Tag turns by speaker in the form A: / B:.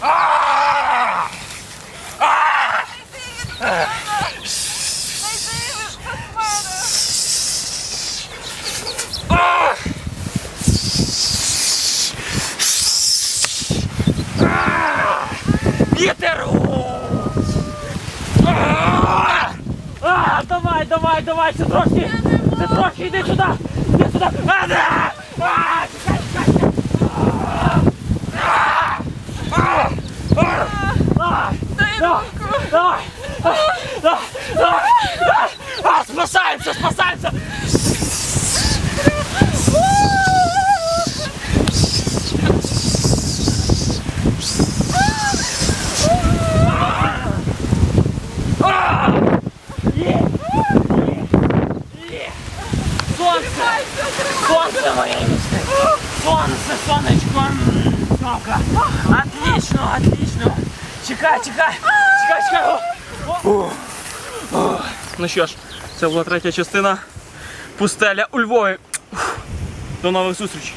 A: Вітер! Давай, давай, давай, це трошки, це трошки, йди сюди, йди сюди. Давай! Спасаемся, спасаемся! Солнце, моя мечта! Солнце, солнечко! Отлично, отлично! Чекай, чекай! Ну що ж, це була третя частина пустеля у Львові. До нових зустрічей!